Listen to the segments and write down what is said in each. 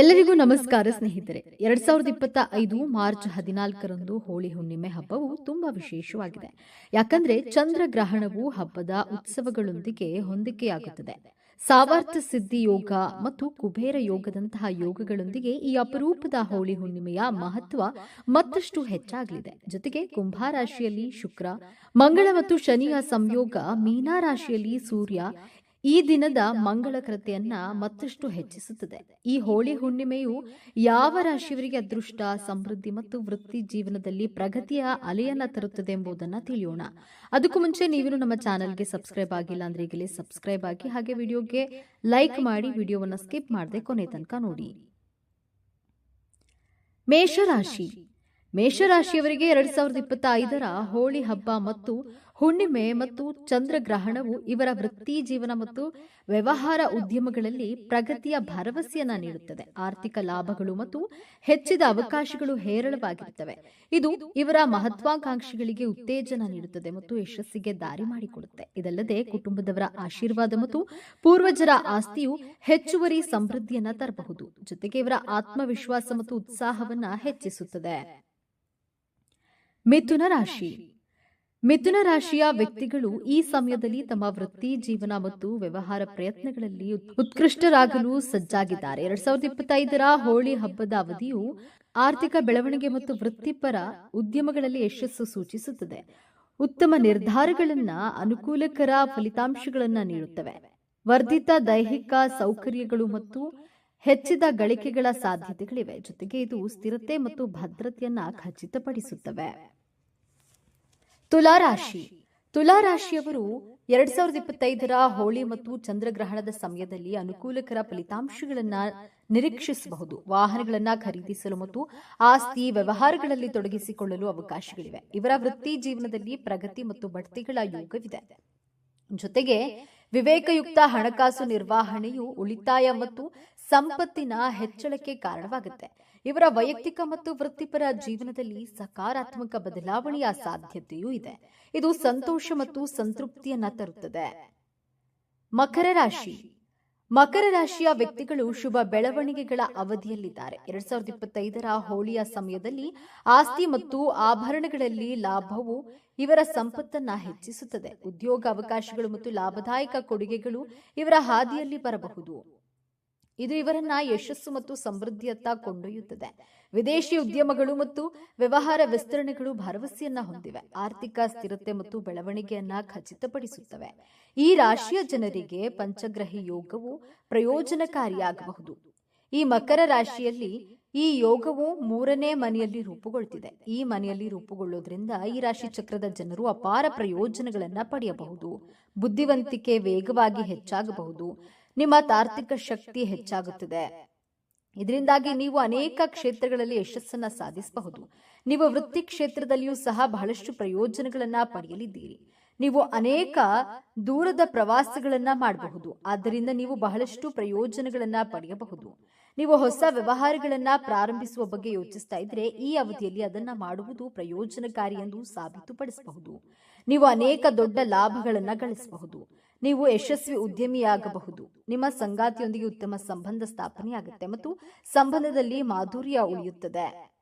ಎಲ್ಲರಿಗೂ ನಮಸ್ಕಾರ, ಸ್ನೇಹಿತರೆ. ಎರಡ್ ಸಾವಿರದ ಇಪ್ಪತ್ತ ಐದು ಮಾರ್ಚ್ ಹದಿನಾಲ್ಕರಂದು ಹೋಳಿ ಹುಣ್ಣಿಮೆ ಹಬ್ಬವು ತುಂಬಾ ವಿಶೇಷವಾಗಿದೆ. ಯಾಕಂದ್ರೆ ಚಂದ್ರಗ್ರಹಣವು ಹಬ್ಬದ ಉತ್ಸವಗಳೊಂದಿಗೆ ಹೊಂದಿಕೆಯಾಗುತ್ತದೆ. ಸಾವಾರ್ಥ ಸಿದ್ಧಿ ಯೋಗ ಮತ್ತು ಕುಬೇರ ಯೋಗದಂತಹ ಯೋಗಗಳೊಂದಿಗೆ ಈ ಅಪರೂಪದ ಹೋಳಿ ಹುಣ್ಣಿಮೆಯ ಮಹತ್ವ ಮತ್ತಷ್ಟು ಹೆಚ್ಚಾಗಲಿದೆ. ಜೊತೆಗೆ ಕುಂಭ ರಾಶಿಯಲ್ಲಿ ಶುಕ್ರ, ಮಂಗಳ ಮತ್ತು ಶನಿಯ ಸಂಯೋಗ ಮೀನಾ ರಾಶಿಯಲ್ಲಿ ಸೂರ್ಯ ಈ ದಿನದ ಮಂಗಳ ಕೃತಿಯನ್ನ ಮತ್ತಷ್ಟು ಹೆಚ್ಚಿಸುತ್ತದೆ. ಈ ಹೋಳಿ ಹುಣ್ಣಿಮೆಯು ಯಾವ ರಾಶಿಯವರಿಗೆ ಅದೃಷ್ಟ, ಸಮೃದ್ಧಿ ಮತ್ತು ವೃತ್ತಿ ಜೀವನದಲ್ಲಿ ಪ್ರಗತಿಯ ಅಲೆಯನ್ನ ತರುತ್ತದೆ ಎಂಬುದನ್ನ ತಿಳಿಯೋಣ. ಅದಕ್ಕೂ ಮುಂಚೆ ನೀವು ನಮ್ಮ ಚಾನೆಲ್ಗೆ ಸಬ್ಸ್ಕ್ರೈಬ್ ಆಗಿಲ್ಲ ಅಂದ್ರೆ ಈಗಲೇ ಸಬ್ಸ್ಕ್ರೈಬ್ ಆಗಿ ಹಾಗೆ ವಿಡಿಯೋಗೆ ಲೈಕ್ ಮಾಡಿ ವಿಡಿಯೋವನ್ನ ಸ್ಕಿಪ್ ಮಾಡದೆ ಕೊನೆ ತನಕ ನೋಡಿ. ಮೇಷರಾಶಿ. ಮೇಷರಾಶಿಯವರಿಗೆ ಎರಡ್ ಸಾವಿರದ ಇಪ್ಪತ್ತ ಐದರ ಹೋಳಿ ಹಬ್ಬ ಮತ್ತು ಹುಣ್ಣಿಮೆ ಮತ್ತು ಚಂದ್ರಗ್ರಹಣವು ಇವರ ವೃತ್ತಿ ಜೀವನ ಮತ್ತು ವ್ಯವಹಾರ ಉದ್ಯಮಗಳಲ್ಲಿ ಪ್ರಗತಿಯ ಭರವಸೆಯನ್ನ ನೀಡುತ್ತದೆ. ಆರ್ಥಿಕ ಲಾಭಗಳು ಮತ್ತು ಹೆಚ್ಚಿದ ಅವಕಾಶಗಳು ಹೇರಳವಾಗಿರುತ್ತವೆ. ಇದು ಇವರ ಮಹತ್ವಾಕಾಂಕ್ಷಿಗಳಿಗೆ ಉತ್ತೇಜನ ನೀಡುತ್ತದೆ ಮತ್ತು ಯಶಸ್ಸಿಗೆ ದಾರಿ ಮಾಡಿಕೊಡುತ್ತೆ. ಇದಲ್ಲದೆ ಕುಟುಂಬದವರ ಆಶೀರ್ವಾದ ಮತ್ತು ಪೂರ್ವಜರ ಆಸ್ತಿಯು ಹೆಚ್ಚುವರಿ ಸಮೃದ್ಧಿಯನ್ನ ತರಬಹುದು. ಜೊತೆಗೆ ಇವರ ಆತ್ಮವಿಶ್ವಾಸ ಮತ್ತು ಉತ್ಸಾಹವನ್ನ ಹೆಚ್ಚಿಸುತ್ತದೆ. ಮಿಥುನ ರಾಶಿ. ಮಿಥುನ ರಾಶಿಯ ವ್ಯಕ್ತಿಗಳು ಈ ಸಮಯದಲ್ಲಿ ತಮ್ಮ ವೃತ್ತಿ, ಜೀವನ ಮತ್ತು ವ್ಯವಹಾರ ಪ್ರಯತ್ನಗಳಲ್ಲಿ ಉತ್ಕೃಷ್ಟರಾಗಲು ಸಜ್ಜಾಗಿದ್ದಾರೆ. ಎರಡ್ ಸಾವಿರದ ಇಪ್ಪತ್ತೈದರ ಹೋಳಿ ಹಬ್ಬದ ಅವಧಿಯು ಆರ್ಥಿಕ ಬೆಳವಣಿಗೆ ಮತ್ತು ವೃತ್ತಿಪರ ಉದ್ಯಮಗಳಲ್ಲಿ ಯಶಸ್ಸು ಸೂಚಿಸುತ್ತದೆ. ಉತ್ತಮ ನಿರ್ಧಾರಗಳನ್ನ ಅನುಕೂಲಕರ ಫಲಿತಾಂಶಗಳನ್ನ ನೀಡುತ್ತವೆ. ವರ್ಧಿತ ದೈಹಿಕ ಸೌಕರ್ಯಗಳು ಮತ್ತು ಹೆಚ್ಚಿದ ಗಳಿಕೆಗಳ ಸಾಧ್ಯತೆಗಳಿವೆ. ಜೊತೆಗೆ ಇದು ಸ್ಥಿರತೆ ಮತ್ತು ಭದ್ರತೆಯನ್ನ ಖಚಿತಪಡಿಸುತ್ತವೆ. ತುಲಾರಾಶಿ. ತುಲಾರಾಶಿಯವರು ಎರಡ್ ಸಾವಿರದ ಇಪ್ಪತ್ತೈದರ ಹೋಳಿ ಮತ್ತು ಚಂದ್ರಗ್ರಹಣದ ಸಮಯದಲ್ಲಿ ಅನುಕೂಲಕರ ಫಲಿತಾಂಶಗಳನ್ನ ನಿರೀಕ್ಷಿಸಬಹುದು. ವಾಹನಗಳನ್ನ ಖರೀದಿಸಲು ಮತ್ತು ಆಸ್ತಿ, ವ್ಯವಹಾರಗಳಲ್ಲಿ ತೊಡಗಿಸಿಕೊಳ್ಳಲು ಅವಕಾಶಗಳಿವೆ. ಇವರ ವೃತ್ತಿ ಜೀವನದಲ್ಲಿ ಪ್ರಗತಿ ಮತ್ತು ಬಡ್ತಿಗಳ ಯೋಗವಿದೆ. ಜೊತೆಗೆ ವಿವೇಕಯುಕ್ತ ಹಣಕಾಸು ನಿರ್ವಹಣೆಯು ಉಳಿತಾಯ ಮತ್ತು ಸಂಪತ್ತಿನ ಹೆಚ್ಚಳಕ್ಕೆ ಕಾರಣವಾಗುತ್ತೆ. ಇವರ ವೈಯಕ್ತಿಕ ಮತ್ತು ವೃತ್ತಿಪರ ಜೀವನದಲ್ಲಿ ಸಕಾರಾತ್ಮಕ ಬದಲಾವಣೆಯ ಸಾಧ್ಯತೆಯೂ ಇದೆ. ಇದು ಸಂತೋಷ ಮತ್ತು ಸಂತೃಪ್ತಿಯನ್ನ ತರುತ್ತದೆ. ಮಕರ ರಾಶಿ. ಮಕರ ರಾಶಿಯ ವ್ಯಕ್ತಿಗಳು ಶುಭ ಬೆಳವಣಿಗೆಗಳ ಅವಧಿಯಲ್ಲಿದ್ದಾರೆ. ಎರಡ್ ಸಾವಿರದ ಇಪ್ಪತ್ತೈದರ ಹೋಳಿಯ ಸಮಯದಲ್ಲಿ ಆಸ್ತಿ ಮತ್ತು ಆಭರಣಗಳಲ್ಲಿ ಲಾಭವು ಇವರ ಸಂಪತ್ತನ್ನ ಹೆಚ್ಚಿಸುತ್ತದೆ. ಉದ್ಯೋಗ ಅವಕಾಶಗಳು ಮತ್ತು ಲಾಭದಾಯಕ ಕೊಡುಗೆಗಳು ಇವರ ಹಾದಿಯಲ್ಲಿ ಬರಬಹುದು. ಇದು ಇವರನ್ನ ಯಶಸ್ಸು ಮತ್ತು ಸಮೃದ್ಧಿಯತ್ತ ಕೊಂಡೊಯ್ಯುತ್ತದೆ. ವಿದೇಶಿ ಉದ್ಯಮಗಳು ಮತ್ತು ವ್ಯವಹಾರ ವಿಸ್ತರಣೆಗಳು ಭರವಸೆಯನ್ನ ಹೊಂದಿವೆ. ಆರ್ಥಿಕ ಸ್ಥಿರತೆ ಮತ್ತು ಬೆಳವಣಿಗೆಯನ್ನ ಖಚಿತಪಡಿಸುತ್ತವೆ. ಈ ರಾಶಿಯ ಜನರಿಗೆ ಪಂಚಗ್ರಹಿ ಯೋಗವು ಪ್ರಯೋಜನಕಾರಿಯಾಗಬಹುದು. ಈ ಮಕರ ರಾಶಿಯಲ್ಲಿ ಈ ಯೋಗವು ಮೂರನೇ ಮನೆಯಲ್ಲಿ ರೂಪುಗೊಳ್ತಿದೆ. ಈ ಮನೆಯಲ್ಲಿ ರೂಪುಗೊಳ್ಳೋದ್ರಿಂದ ಈ ರಾಶಿ ಚಕ್ರದ ಜನರು ಅಪಾರ ಪ್ರಯೋಜನಗಳನ್ನ ಪಡೆಯಬಹುದು. ಬುದ್ಧಿವಂತಿಕೆ ವೇಗವಾಗಿ ಹೆಚ್ಚಾಗಬಹುದು. ನಿಮ್ಮ ತಾರ್ತಿಕ ಶಕ್ತಿ ಹೆಚ್ಚಾಗುತ್ತದೆ. ಇದರಿಂದಾಗಿ ನೀವು ಅನೇಕ ಕ್ಷೇತ್ರಗಳಲ್ಲಿ ಯಶಸ್ಸನ್ನ ಸಾಧಿಸಬಹುದು. ನೀವು ವೃತ್ತಿ ಕ್ಷೇತ್ರದಲ್ಲಿಯೂ ಸಹ ಬಹಳಷ್ಟು ಪ್ರಯೋಜನಗಳನ್ನ ಪಡೆಯಲಿದ್ದೀರಿ. ನೀವು ಅನೇಕ ದೂರದ ಪ್ರವಾಸಗಳನ್ನ ಮಾಡಬಹುದು. ಆದ್ದರಿಂದ ನೀವು ಬಹಳಷ್ಟು ಪ್ರಯೋಜನಗಳನ್ನ ಪಡೆಯಬಹುದು. ನೀವು ಹೊಸ ವ್ಯವಹಾರಗಳನ್ನ ಪ್ರಾರಂಭಿಸುವ ಬಗ್ಗೆ ಯೋಚಿಸ್ತಾ ಇದ್ರೆ ಈ ಅವಧಿಯಲ್ಲಿ ಅದನ್ನ ಮಾಡುವುದು ಪ್ರಯೋಜನಕಾರಿ ಎಂದು ಸಾಬೀತುಪಡಿಸಬಹುದು. ನೀವು ಅನೇಕ ದೊಡ್ಡ ಲಾಭಗಳನ್ನ ಗಳಿಸಬಹುದು. ನೀವು ಯಶಸ್ವಿ ಉದ್ಯಮಿಯಾಗಬಹುದು. ನಿಮ್ಮ ಸಂಗಾತಿಯೊಂದಿಗೆ ಉತ್ತಮ ಸಂಬಂಧ ಸ್ಥಾಪನೆಯಾಗುತ್ತೆ ಮತ್ತು ಸಂಬಂಧದಲ್ಲಿ ಮಾಧುರ್ಯ ಉಳಿಯುತ್ತದೆ.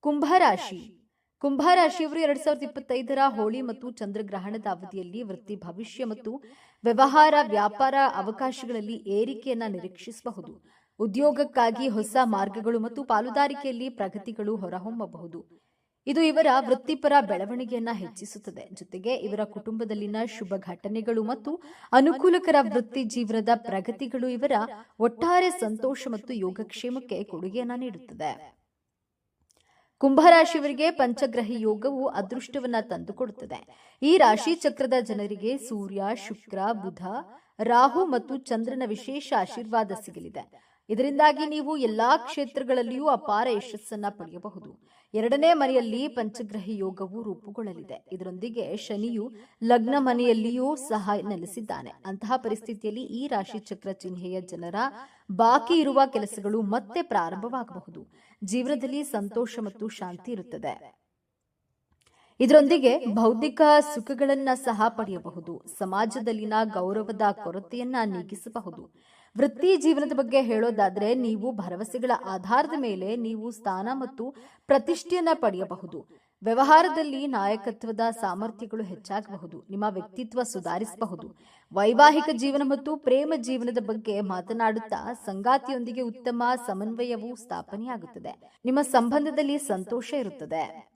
ಕುಂಭರಾಶಿ. ಕುಂಭರಾಶಿಯವರು ಎರಡ್ ಸಾವಿರದ ಇಪ್ಪತ್ತೈದರ ಹೋಳಿ ಮತ್ತು ಚಂದ್ರಗ್ರಹಣದ ಅವಧಿಯಲ್ಲಿ ವೃತ್ತಿ, ಭವಿಷ್ಯ ಮತ್ತು ವ್ಯವಹಾರ, ವ್ಯಾಪಾರ ಅವಕಾಶಗಳಲ್ಲಿ ಏರಿಕೆಯನ್ನ ನಿರೀಕ್ಷಿಸಬಹುದು. ಉದ್ಯೋಗಕ್ಕಾಗಿ ಹೊಸ ಮಾರ್ಗಗಳು ಮತ್ತು ಪಾಲುದಾರಿಕೆಯಲ್ಲಿ ಪ್ರಗತಿಗಳು ಹೊರಹೊಮ್ಮಬಹುದು. ಇದು ಇವರ ವೃತ್ತಿಪರ ಬೆಳವಣಿಗೆಯನ್ನ ಹೆಚ್ಚಿಸುತ್ತದೆ. ಜೊತೆಗೆ ಇವರ ಕುಟುಂಬದಲ್ಲಿನ ಶುಭ ಘಟನೆಗಳು ಮತ್ತು ಅನುಕೂಲಕರ ವೃತ್ತಿ ಜೀವನದ ಪ್ರಗತಿಗಳು ಇವರ ಒಟ್ಟಾರೆ ಸಂತೋಷ ಮತ್ತು ಯೋಗಕ್ಷೇಮಕ್ಕೆ ಕೊಡುಗೆಯನ್ನ ನೀಡುತ್ತದೆ. ಕುಂಭರಾಶಿಯವರಿಗೆ ಪಂಚಗ್ರಹಿ ಯೋಗವು ಅದೃಷ್ಟವನ್ನ ತಂದುಕೊಡುತ್ತದೆ. ಈ ರಾಶಿ ಚಕ್ರದ ಜನರಿಗೆ ಸೂರ್ಯ, ಶುಕ್ರ, ಬುಧ, ರಾಹು ಮತ್ತು ಚಂದ್ರನ ವಿಶೇಷ ಆಶೀರ್ವಾದ ಸಿಗಲಿದೆ. ಇದರಿಂದಾಗಿ ನೀವು ಎಲ್ಲಾ ಕ್ಷೇತ್ರಗಳಲ್ಲಿಯೂ ಅಪಾರ ಯಶಸ್ಸನ್ನ ಪಡೆಯಬಹುದು. ಎರಡನೇ ಮನೆಯಲ್ಲಿ ಪಂಚಗ್ರಹಿ ಯೋಗವು ರೂಪುಗೊಳ್ಳಲಿದೆ. ಇದರೊಂದಿಗೆ ಶನಿಯು ಲಗ್ನ ಮನೆಯಲ್ಲಿಯೂ ಸಹ ನೆಲೆಸಿದ್ದಾನೆ. ಅಂತಹ ಪರಿಸ್ಥಿತಿಯಲ್ಲಿ ಈ ರಾಶಿ ಚಕ್ರ ಚಿಹ್ನೆಯ ಜನರ ಬಾಕಿ ಇರುವ ಕೆಲಸಗಳು ಮತ್ತೆ ಪ್ರಾರಂಭವಾಗಬಹುದು. ಜೀವನದಲ್ಲಿ ಸಂತೋಷ ಮತ್ತು ಶಾಂತಿ ಇರುತ್ತದೆ. ಇದರೊಂದಿಗೆ ಬೌದ್ಧಿಕ ಸುಖಗಳನ್ನ ಸಹ ಪಡೆಯಬಹುದು. ಸಮಾಜದಲ್ಲಿನ ಗೌರವದ ಕೊರತೆಯನ್ನ ನೀಗಿಸಬಹುದು. ವೃತ್ತಿ ಜೀವನದ ಬಗ್ಗೆ ಹೇಳೋದಾದ್ರೆ ನೀವು ಭರವಸೆಗಳ ಆಧಾರದ ಮೇಲೆ ನೀವು ಸ್ಥಾನ ಮತ್ತು ಪ್ರತಿಷ್ಠೆಯನ್ನ ಪಡೆಯಬಹುದು. ವ್ಯವಹಾರದಲ್ಲಿ ನಾಯಕತ್ವದ ಸಾಮರ್ಥ್ಯಗಳು ಹೆಚ್ಚಾಗಬಹುದು. ನಿಮ್ಮ ವ್ಯಕ್ತಿತ್ವ ಸುಧಾರಿಸಬಹುದು. ವೈವಾಹಿಕ ಜೀವನ ಮತ್ತು ಪ್ರೇಮ ಜೀವನದ ಬಗ್ಗೆ ಮಾತನಾಡುತ್ತಾ ಸಂಗಾತಿಯೊಂದಿಗೆ ಉತ್ತಮ ಸಮನ್ವಯವು ಸ್ಥಾಪನೆಯಾಗುತ್ತದೆ. ನಿಮ್ಮ ಸಂಬಂಧದಲ್ಲಿ ಸಂತೋಷ ಇರುತ್ತದೆ.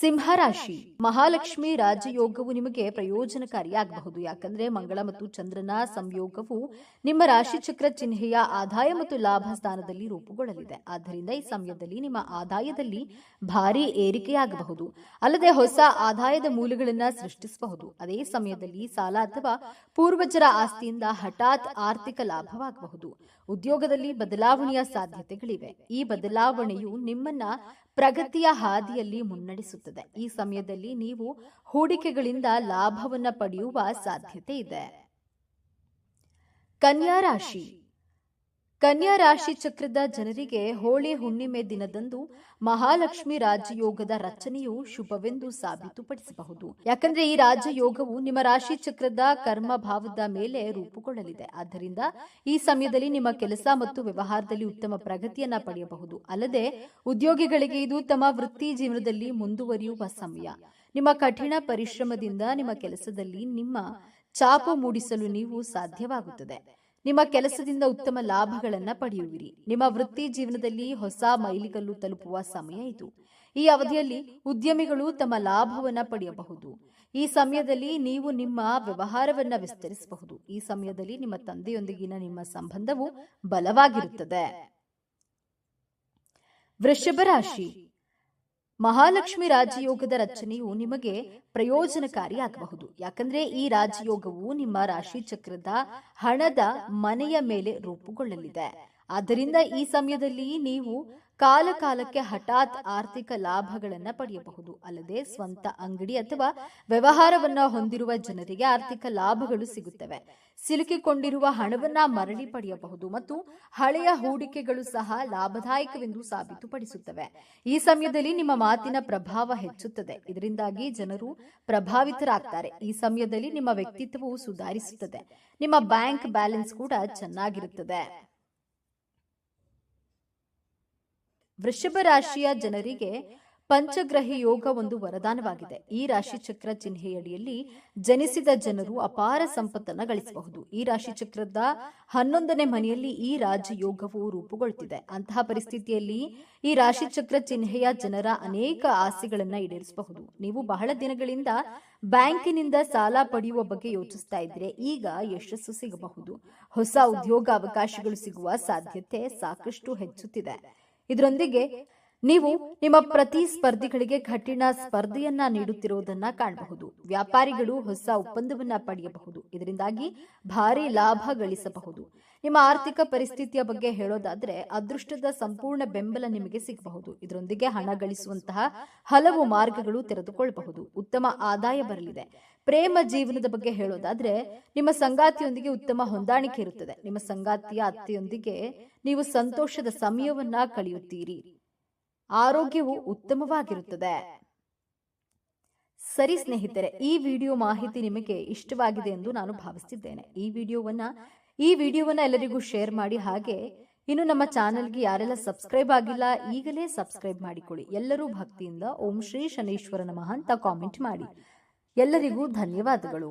ಸಿಂಹರಾಶಿ. ಮಹಾಲಕ್ಷ್ಮಿ ರಾಜಯೋಗವು ನಿಮಗೆ ಪ್ರಯೋಜನಕಾರಿಯಾಗಬಹುದು. ಯಾಕಂದ್ರೆ ಮಂಗಳ ಮತ್ತು ಚಂದ್ರನ ಸಂಯೋಗವು ನಿಮ್ಮ ರಾಶಿ ಚಕ್ರ ಚಿಹ್ನೆಯ ಆದಾಯ ಮತ್ತು ಲಾಭ ಸ್ಥಾನದಲ್ಲಿ ರೂಪುಗೊಳ್ಳಲಿದೆ. ಆದ್ದರಿಂದ ಈ ಸಮಯದಲ್ಲಿ ನಿಮ್ಮ ಆದಾಯದಲ್ಲಿ ಭಾರಿ ಏರಿಕೆಯಾಗಬಹುದು. ಅಲ್ಲದೆ ಹೊಸ ಆದಾಯದ ಮೂಲಗಳನ್ನ ಸೃಷ್ಟಿಸಬಹುದು. ಅದೇ ಸಮಯದಲ್ಲಿ ಸಾಲ ಅಥವಾ ಪೂರ್ವಜರ ಆಸ್ತಿಯಿಂದ ಹಠಾತ್ ಆರ್ಥಿಕ ಲಾಭವಾಗಬಹುದು. ಉದ್ಯೋಗದಲ್ಲಿ ಬದಲಾವಣೆಯ ಸಾಧ್ಯತೆಗಳಿವೆ. ಈ ಬದಲಾವಣೆಯು ನಿಮ್ಮನ್ನ ಪ್ರಗತಿಯ ಹಾದಿಯಲ್ಲಿ ಮುನ್ನಡೆಸುತ್ತದೆ. ಈ ಸಮಯದಲ್ಲಿ ನೀವು ಹೂಡಿಕೆಗಳಿಂದ ಲಾಭವನ್ನು ಪಡೆಯುವ ಸಾಧ್ಯತೆ ಇದೆ. ಕನ್ಯಾ ರಾಶಿ. ಕನ್ಯಾ ರಾಶಿ ಚಕ್ರದ ಜನರಿಗೆ ಹೋಳಿ ಹುಣ್ಣಿಮೆ ದಿನದಂದು ಮಹಾಲಕ್ಷ್ಮಿ ರಾಜಯೋಗದ ರಚನೆಯು ಶುಭವೆಂದು ಸಾಬೀತುಪಡಿಸಬಹುದು. ಯಾಕಂದ್ರೆ ಈ ರಾಜಯೋಗವು ನಿಮ್ಮ ರಾಶಿ ಚಕ್ರದ ಕರ್ಮ ಭಾವದ ಮೇಲೆ ರೂಪುಗೊಳ್ಳಲಿದೆ. ಆದ್ದರಿಂದ ಈ ಸಮಯದಲ್ಲಿ ನಿಮ್ಮ ಕೆಲಸ ಮತ್ತು ವ್ಯವಹಾರದಲ್ಲಿ ಉತ್ತಮ ಪ್ರಗತಿಯನ್ನ ಪಡೆಯಬಹುದು. ಅಲ್ಲದೆ ಉದ್ಯೋಗಿಗಳಿಗೆ ಇದು ತಮ್ಮ ವೃತ್ತಿ ಜೀವನದಲ್ಲಿ ಮುಂದುವರಿಯುವ ಸಮಯ. ನಿಮ್ಮ ಕಠಿಣ ಪರಿಶ್ರಮದಿಂದ ನಿಮ್ಮ ಕೆಲಸದಲ್ಲಿ ನಿಮ್ಮ ಚಾಪು ಮೂಡಿಸಲು ನೀವು ಸಾಧ್ಯವಾಗುತ್ತದೆ. ನಿಮ್ಮ ಕೆಲಸದಿಂದ ಉತ್ತಮ ಲಾಭಗಳನ್ನು ಪಡೆಯುವಿರಿ. ನಿಮ್ಮ ವೃತ್ತಿ ಜೀವನದಲ್ಲಿ ಹೊಸ ಮೈಲಿಗಲ್ಲು ತಲುಪುವ ಸಮಯ ಇದು. ಈ ಅವಧಿಯಲ್ಲಿ ಉದ್ಯಮಿಗಳು ತಮ್ಮ ಲಾಭವನ್ನು ಪಡೆಯಬಹುದು. ಈ ಸಮಯದಲ್ಲಿ ನೀವು ನಿಮ್ಮ ವ್ಯವಹಾರವನ್ನ ವಿಸ್ತರಿಸಬಹುದು. ಈ ಸಮಯದಲ್ಲಿ ನಿಮ್ಮ ತಂದೆಯೊಂದಿಗಿನ ನಿಮ್ಮ ಸಂಬಂಧವು ಬಲವಾಗಿರುತ್ತದೆ. ವೃಷಭ ರಾಶಿ. ಮಹಾಲಕ್ಷ್ಮಿ ರಾಜಯೋಗದ ರಚನೆಯು ನಿಮಗೆ ಪ್ರಯೋಜನಕಾರಿಯಾಗಬಹುದು. ಯಾಕಂದ್ರೆ ಈ ರಾಜಯೋಗವು ನಿಮ್ಮ ರಾಶಿ ಚಕ್ರದ ಹಣದ ಮನೆಯ ಮೇಲೆ ರೂಪುಗೊಳ್ಳಲಿದೆ. ಆದ್ದರಿಂದ ಈ ಸಮಯದಲ್ಲಿ ನೀವು ಕಾಲ ಕಾಲಕ್ಕೆ ಹಠಾತ್ ಆರ್ಥಿಕ ಲಾಭಗಳನ್ನು ಪಡೆಯಬಹುದು. ಅಲ್ಲದೆ ಸ್ವಂತ ಅಂಗಡಿ ಅಥವಾ ವ್ಯವಹಾರವನ್ನು ಹೊಂದಿರುವ ಜನರಿಗೆ ಆರ್ಥಿಕ ಲಾಭಗಳು ಸಿಗುತ್ತವೆ. ಸಿಲುಕಿಕೊಂಡಿರುವ ಹಣವನ್ನ ಮರಳಿ ಪಡೆಯಬಹುದು ಮತ್ತು ಹಳೆಯ ಹೂಡಿಕೆಗಳು ಸಹ ಲಾಭದಾಯಕವೆಂದು ಸಾಬೀತುಪಡಿಸುತ್ತವೆ. ಈ ಸಮಯದಲ್ಲಿ ನಿಮ್ಮ ಮಾತಿನ ಪ್ರಭಾವ ಹೆಚ್ಚುತ್ತದೆ. ಇದರಿಂದಾಗಿ ಜನರು ಪ್ರಭಾವಿತರಾಗ್ತಾರೆ. ಈ ಸಮಯದಲ್ಲಿ ನಿಮ್ಮ ವ್ಯಕ್ತಿತ್ವವು ಸುಧಾರಿಸುತ್ತದೆ. ನಿಮ್ಮ ಬ್ಯಾಂಕ್ ಬ್ಯಾಲೆನ್ಸ್ ಕೂಡ ಚೆನ್ನಾಗಿರುತ್ತದೆ. ವೃಷಭ ರಾಶಿಯ ಜನರಿಗೆ ಪಂಚಗ್ರಹಿ ಯೋಗ ಒಂದು ವರದಾನವಾಗಿದೆ. ಈ ರಾಶಿ ಚಕ್ರ ಚಿಹ್ನೆಯಡಿಯಲ್ಲಿ ಜನಿಸಿದ ಜನರು ಅಪಾರ ಸಂಪತ್ತನ್ನು ಗಳಿಸಬಹುದು. ಈ ರಾಶಿ ಚಕ್ರದ ಹನ್ನೊಂದನೇ ಮನೆಯಲ್ಲಿ ಈ ರಾಜಯೋಗವು ರೂಪುಗೊಳ್ಳುತ್ತಿದೆ ಅಂತಹ ಪರಿಸ್ಥಿತಿಯಲ್ಲಿ ಈ ರಾಶಿ ಚಕ್ರ ಚಿಹ್ನೆಯ ಜನರ ಅನೇಕ ಆಸೆಗಳನ್ನ ಈಡೇರಿಸಬಹುದು. ನೀವು ಬಹಳ ದಿನಗಳಿಂದ ಬ್ಯಾಂಕಿನಿಂದ ಸಾಲ ಪಡೆಯುವ ಬಗ್ಗೆ ಯೋಚಿಸ್ತಾ ಇದ್ರೆ ಈಗ ಯಶಸ್ಸು ಸಿಗಬಹುದು. ಹೊಸ ಉದ್ಯೋಗ ಅವಕಾಶಗಳು ಸಿಗುವ ಸಾಧ್ಯತೆ ಸಾಕಷ್ಟು ಹೆಚ್ಚುತ್ತಿದೆ. ಇದರೊಂದಿಗೆ ನೀವು ನಿಮ್ಮ ಪ್ರತಿ ಸ್ಪರ್ಧಿಗಳಿಗೆ ಕಠಿಣ ಸ್ಪರ್ಧೆಯನ್ನ ನೀಡುತ್ತಿರುವುದನ್ನ ಕಾಣಬಹುದು. ವ್ಯಾಪಾರಿಗಳು ಹೊಸ ಒಪ್ಪಂದವನ್ನ ಪಡೆಯಬಹುದು. ಇದರಿಂದಾಗಿ ಭಾರಿ ಲಾಭ ಗಳಿಸಬಹುದು. ನಿಮ್ಮ ಆರ್ಥಿಕ ಪರಿಸ್ಥಿತಿಯ ಬಗ್ಗೆ ಹೇಳೋದಾದ್ರೆ ಅದೃಷ್ಟದ ಸಂಪೂರ್ಣ ಬೆಂಬಲ ನಿಮಗೆ ಸಿಗಬಹುದು. ಇದರೊಂದಿಗೆ ಹಣ ಗಳಿಸುವಂತಹ ಹಲವು ಮಾರ್ಗಗಳು ತೆರೆದುಕೊಳ್ಳಬಹುದು. ಉತ್ತಮ ಆದಾಯ ಬರಲಿದೆ. ಪ್ರೇಮ ಜೀವನದ ಬಗ್ಗೆ ಹೇಳೋದಾದ್ರೆ ನಿಮ್ಮ ಸಂಗಾತಿಯೊಂದಿಗೆ ಉತ್ತಮ ಹೊಂದಾಣಿಕೆ ಇರುತ್ತದೆ. ನಿಮ್ಮ ಸಂಗಾತಿಯ ಅತ್ತೆಯೊಂದಿಗೆ ನೀವು ಸಂತೋಷದ ಸಮಯವನ್ನ ಕಳೆಯುತ್ತೀರಿ. ಆರೋಗ್ಯವು ಉತ್ತಮವಾಗಿರುತ್ತದೆ. ಸರಿ ಸ್ನೇಹಿತರೆ, ಈ ವಿಡಿಯೋ ಮಾಹಿತಿ ನಿಮಗೆ ಇಷ್ಟವಾಗಿದೆ ಎಂದು ನಾನು ಭಾವಿಸುತ್ತಿದ್ದೇನೆ ಈ ವಿಡಿಯೋವನ್ನ ಈ ವಿಡಿಯೋವನ್ನ ಎಲ್ಲರಿಗೂ ಶೇರ್ ಮಾಡಿ ಹಾಗೆ ಇನ್ನು ನಮ್ಮ ಚಾನೆಲ್ಗೆ ಯಾರೆಲ್ಲ ಸಬ್ಸ್ಕ್ರೈಬ್ ಆಗಿಲ್ಲ, ಈಗಲೇ ಸಬ್ಸ್ಕ್ರೈಬ್ ಮಾಡಿಕೊಳ್ಳಿ. ಎಲ್ಲರೂ ಭಕ್ತಿಯಿಂದ ಓಂ ಶ್ರೀ ಶನೇಶ್ವರ ನಮಃ ಅಂತ ಕಾಮೆಂಟ್ ಮಾಡಿ. ಎಲ್ಲರಿಗೂ ಧನ್ಯವಾದಗಳು.